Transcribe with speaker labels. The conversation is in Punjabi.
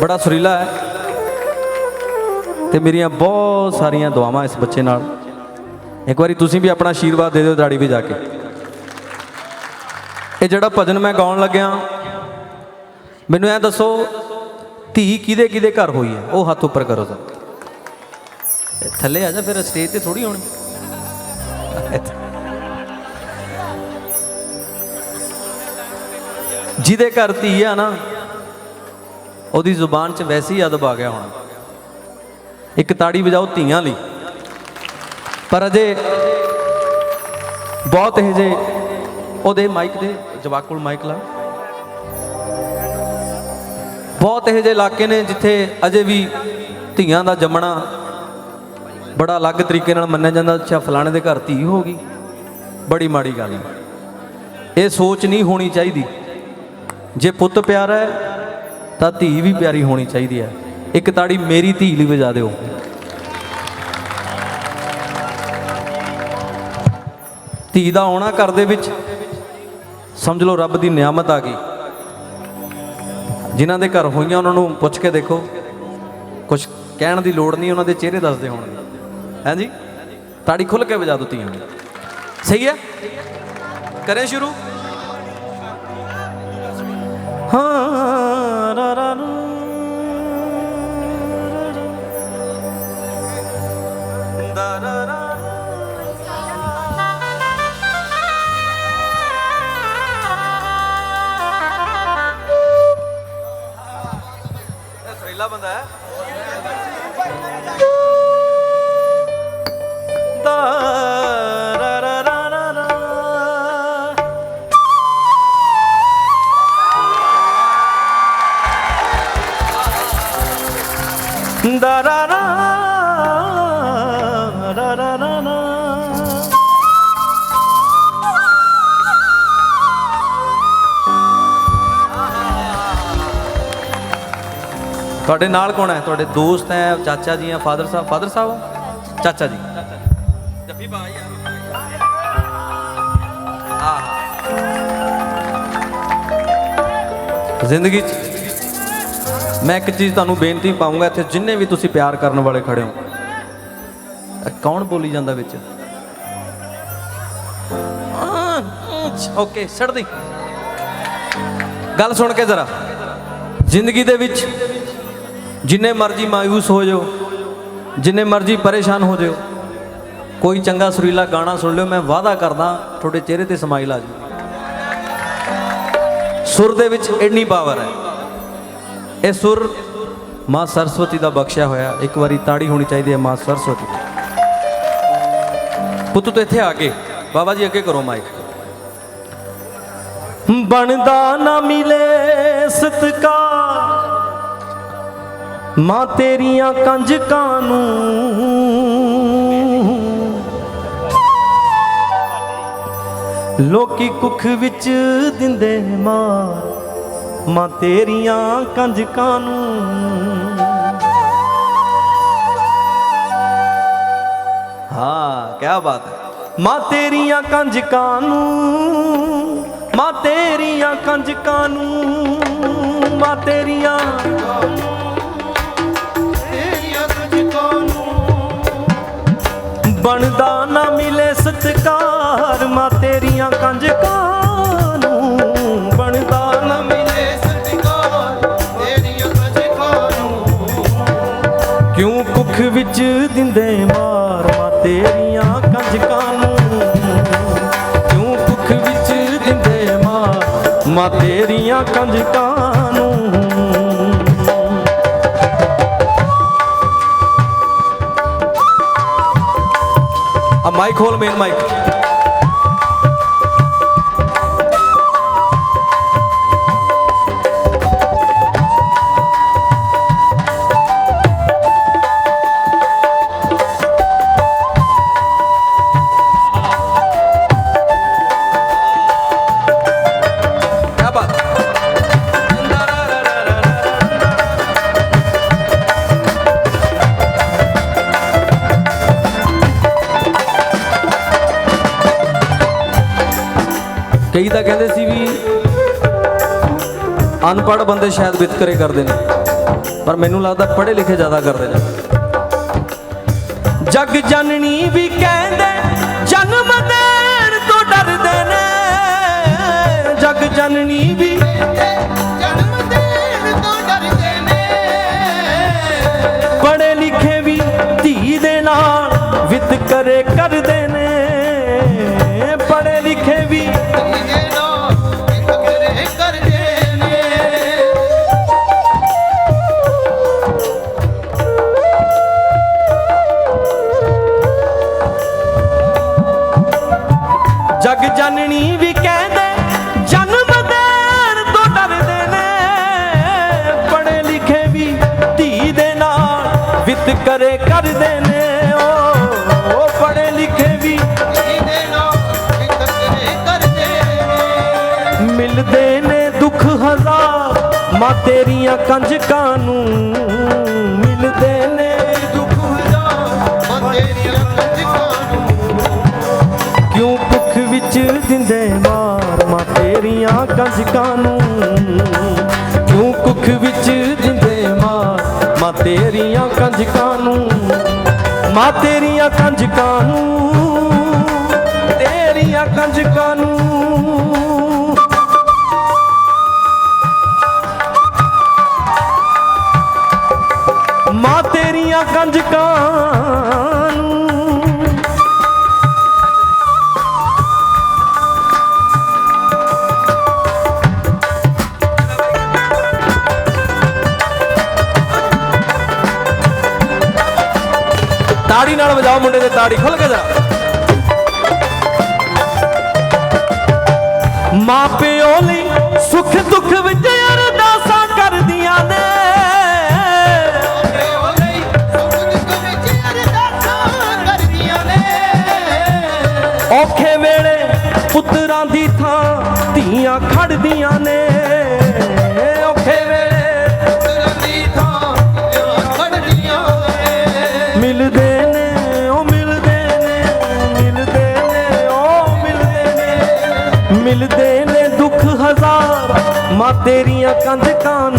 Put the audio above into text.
Speaker 1: ਬੜਾ ਸੁਰੀਲਾ ਹੈ। ਤੇ ਮੇਰੀਆਂ ਬਹੁਤ ਸਾਰੀਆਂ ਦੁਆਵਾਂ ਇਸ ਬੱਚੇ ਨਾਲ। ਇੱਕ ਵਾਰੀ ਤੁਸੀਂ ਵੀ ਆਪਣਾ ਆਸ਼ੀਰਵਾਦ ਦੇ ਦਿਓ ਦਾੜੀ ਵੀ ਜਾ ਕੇ। ਇਹ ਜਿਹੜਾ ਭਜਨ ਮੈਂ ਗਾਉਣ ਲੱਗਿਆ, ਮੈਨੂੰ ਐ ਦੱਸੋ, ਧੀ ਕਿਹਦੇ ਕਿਹਦੇ ਘਰ ਹੋਈ ਹੈ? ਉਹ ਹੱਥ ਉੱਪਰ ਕਰੋ ਸਰ ਥੱਲੇ ਆ ਜਾ ਫਿਰ ਸਟੇਜ ਤੇ ਥੋੜੀ ਹੋਣੀ। ਜਿਹਦੇ ਘਰ ਧੀ ਆ ਨਾ ਉਹਦੀ ਜ਼ੁਬਾਨ 'ਚ ਵੈਸੇ ਹੀ ਅਦਬ ਆ ਗਿਆ ਹੋਣਾ। ਇੱਕ ਤਾੜੀ ਵਜਾਓ ਧੀਆਂ ਲਈ। ਪਰ ਅਜੇ ਬਹੁਤ ਇਹ ਜੇ ਉਹਦੇ ਮਾਈਕ ਦੇ, ਜਵਾਕ ਕੋਲ ਮਾਈਕ ਲਾ। ਬਹੁਤ ਇਹ ਜੇ ਇਲਾਕੇ ਨੇ ਜਿੱਥੇ ਅਜੇ ਵੀ ਧੀਆਂ ਦਾ ਜੰਮਣਾ ਬੜਾ ਅਲੱਗ ਤਰੀਕੇ ਨਾਲ ਮੰਨਿਆ ਜਾਂਦਾ, ਅੱਛਾ ਫਲਾਣੇ ਦੇ ਘਰ ਧੀ ਹੋ ਗਈ। ਬੜੀ ਮਾੜੀ ਗੱਲ ਹੈ ਇਹ ਸੋਚ ਨਹੀਂ ਹੋਣੀ ਚਾਹੀਦੀ। ਜੇ ਪੁੱਤ ਪਿਆਰਾ ਹੈ ਤਾਂ ਧੀ ਵੀ ਪਿਆਰੀ ਹੋਣੀ ਚਾਹੀਦੀ ਹੈ। ਇੱਕ ਤਾੜੀ ਮੇਰੀ ਧੀ ਲਈ ਵਜਾ ਦਿਓ। ਧੀ ਦਾ ਆਉਣਾ ਘਰ ਦੇ ਵਿੱਚ, ਸਮਝ ਲਓ ਰੱਬ ਦੀ ਨਿਆਮਤ ਆ ਗਈ। ਜਿਨ੍ਹਾਂ ਦੇ ਘਰ ਹੋਈਆਂ ਉਹਨਾਂ ਨੂੰ ਪੁੱਛ ਕੇ ਦੇਖੋ। ਕੁਝ ਕਹਿਣ ਦੀ ਲੋੜ ਨਹੀਂ, ਉਹਨਾਂ ਦੇ ਚਿਹਰੇ ਦੱਸਦੇ ਹੋਣਗੇ। ਹੈਂ ਜੀ? ਤਾੜੀ ਖੁੱਲ ਕੇ ਵਜਾ ਦੋ ਧੀਆਂ ਨੂੰ। ਸਹੀ ਹੈ? ਕਰੇ ਸ਼ੁਰੂ। ਇਹ ਸੁਰੀਲਾ ਬੰਦਾ ਹੈ। ਦਾ ਰਾ ਰਾ ਤੁਹਾਡੇ ਨਾਲ ਕੌਣ ਹੈ? ਤੁਹਾਡੇ ਦੋਸਤ ਹੈ, ਚਾਚਾ ਜੀ ਹੈ, ਫਾਦਰ ਸਾਹਿਬ? ਫਾਦਰ ਸਾਹਿਬ? ਚਾਚਾ ਜੀ। ਜੱਫੀ ਪਾ ਯਾਰ। ਜ਼ਿੰਦਗੀ 'ਚ ਮੈਂ ਇੱਕ ਚੀਜ਼ ਤੁਹਾਨੂੰ ਬੇਨਤੀ ਪਾਉਂਗਾ, ਇੱਥੇ ਜਿੰਨੇ ਵੀ ਤੁਸੀਂ ਪਿਆਰ ਕਰਨ ਵਾਲੇ ਖੜੇ ਹੋ ਕੌਣ ਬੋਲੀ ਜਾਂਦਾ ਵਿੱਚ? ਓਕੇ, ਛੱਡ ਦੇ। ਗੱਲ ਸੁਣ ਕੇ ਜ਼ਰਾ। ਜ਼ਿੰਦਗੀ ਦੇ ਵਿੱਚ ਜਿੰਨੇ ਮਰਜ਼ੀ ਮਾਇੂਸ ਹੋ ਜਾਓ, ਜਿੰਨੇ ਮਰਜ਼ੀ ਪਰੇਸ਼ਾਨ ਹੋ ਜਾਓ, ਕੋਈ ਚੰਗਾ ਸੁਰੀਲਾ ਗਾਣਾ ਸੁਣ ਲਿਓ, ਮੈਂ ਵਾਅਦਾ ਕਰਦਾ, ਤੁਹਾਡੇ ਚਿਹਰੇ ਤੇ ਸਮਾਈਲ ਆ ਜਾਊ ਸੁਰ ਦੇ ਵਿੱਚ ਇੰਨੀ ਪਾਵਰ ਹੈ। ਇਹ ਸੁਰ ਮਾਂ ਸਰਸਵਤੀ ਦਾ ਬਖਸ਼ਿਆ ਹੋਇਆ, ਇੱਕ ਵਾਰੀ ਤਾੜੀ ਹੋਣੀ ਚਾਹੀਦੀ ਹੈ ਮਾਂ ਸਰਸਵਤੀ ਪੁੱਤ, ਤੂੰ ਇੱਥੇ ਆ ਕੇ, ਬਾਬਾ ਜੀ ਅੱਗੇ ਕਰੋ ਮਾਈਕ ਬਣਦਾ ਨਾ ਮਿਲੇ ਸਤਕਾਰ। ਮਾਂ ਤੇਰੀਆਂ ਕੰਜਕਾਂ ਨੂੰ। ਲੋਕੀ ਕੁੱਖ ਵਿੱਚ ਦਿੰਦੇ ਮਾਂ ਮਾਂ ਤੇਰੀਆਂ ਕੰਜਕਾਂ ਨੂੰ। ਹਾਂ ਕੀ ਬਾਤ ਹੈ। ਮਾਂ ਤੇਰੀਆਂ ਕੰਜਕਾਂ ਨੂੰ, ਮਾਂ ਤੇਰੀਆਂ ਕੰਜਕਾਂ ਨੂੰ, ਮਾਂ ਤੇਰੀਆਂ ਬਣਦਾ ਨਾ ਮਿਲੇ ਸਤਕਾਰ, ਮਾ ਤੇਰੀਆਂ ਕੰਜਕਾਂ ਨੂੰ ਬਣਦਾ ਨਾ ਮਿਲੇ
Speaker 2: ਇਹ ਸਤਿਕਾਰ, ਤੇਰੀਆਂ ਕੰਜਕਾਂ ਨੂੰ
Speaker 1: ਕਿਉਂ ਕੁੱਖ ਵਿੱਚ ਦਿੰਦੇ ਮਾਰ, ਮਾ ਤੇਰੀਆਂ ਕੰਜਕਾਂ ਨੂੰ ਕਿਉਂ ਕੁੱਖ ਵਿੱਚ ਦਿੰਦੇ ਮਾਰ, ਮਾਂ ਤੇਰੀਆਂ ਕੰਜਕਾਂ ਮਾਈਕ ਖੋਲ ਮੇਨ ਮਾਈਕ ਕਈ ਤਾਂ ਕਹਿੰਦੇ ਸੀ ਵੀ ਅਨਪੜ੍ਹ ਬੰਦੇ ਸ਼ਾਇਦ ਵਿਤਕਰੇ ਕਰਦੇ ਨੇ, ਪਰ ਮੈਨੂੰ ਲੱਗਦਾ ਪੜ੍ਹੇ ਲਿਖੇ ਜ਼ਿਆਦਾ ਕਰਦੇ ਨੇ। ਜਗ ਜਨਨੀ ਵੀ ਕਹਿੰਦੇ, ਜਨਮ ਦੇਣ ਤੋਂ ਡਰਦੇ ਨੇ। ਜਗ ਜਨਨੀ ਵੀ
Speaker 2: ਜਨਮ ਦੇਣ ਤੋਂ ਡਰਦੇ ਨੇ
Speaker 1: ਪੜ੍ਹੇ ਲਿਖੇ ਵੀ ਧੀ ਦੇ ਨਾਲ ਵਿਤਕਰੇ ਕਰਦੇ ਨੇ। ਲਿਖੇ ਵੀ। ਜਗ ਜਨਨੀ ਵੀ ਕਹਿੰਦੇ, ਜਨਮ ਦੇਣ ਤੋਂ ਡਰਦੇ ਨੇ। ਪੜ੍ਹੇ ਲਿਖੇ ਵੀ ਧੀ ਦੇ ਨਾਲ ਵਿਤਕਰੇ ਕਰਦੇ ਕੰਜਕਾਂ ਨੂੰ ਮਿਲਦੇ ਨੇ
Speaker 2: ਦੁੱਖ ਹਜ਼ਾਰ ਬੰਦੇਰੀਆਂ ਕੰਜਕਾਂ ਨੂੰ
Speaker 1: ਕਿਉਂ ਭੁੱਖ ਵਿੱਚ ਦਿੰਦੇ ਮਾਰ ਮਾਂ ਤੇਰੀਆਂ ਕੰਜਕਾਂ ਨੂੰ ਕਿਉਂ ਕੁੱਖ ਵਿੱਚ ਦਿੰਦੇ ਮਾਰ ਮਾਂ ਤੇਰੀਆਂ ਕੰਜਕਾਂ ਨੂੰ ਮਾਂ ਤੇਰੀਆਂ ਕੰਜਕਾਂ ਨੂੰ ਤੇਰੀਆਂ ਕੰਜਕਾਂ ਨੂੰ ਕੰਜਕਾਂ ਨੂੰ। ਤਾੜੀ ਨਾਲ ਵਜਾਓ ਮੁੰਡੇ ਦੇ ਤਾੜੀ, ਖੁੱਲ ਕੇ ਜਰਾ ਮਾਂ ਲਈ ਸੁੱਖ ਦੁੱਖ ਵਿੱਚ ਅਰਦਾਸਾਂ ਕਰਦੀਆਂ ਨੇ। ਧੀਆਂ ਨੇ। ਔਖੇ ਵੇਲੇ
Speaker 2: ਰੰਦੀ ਥਾਂ ਖੜਦੀਆਂ ਨੇ
Speaker 1: ਮਿਲਦੇ ਨੇ, ਉਹ ਮਿਲਦੇ ਨੇ ਮਿਲਦੇ ਨੇ, ਉਹ ਮਿਲਦੇ ਨੇ। ਮਿਲਦੇ ਨੇ ਦੁੱਖ ਹਜ਼ਾਰ, ਮਾ ਤੇਰੀਆਂ ਕੰਜਕਾਂ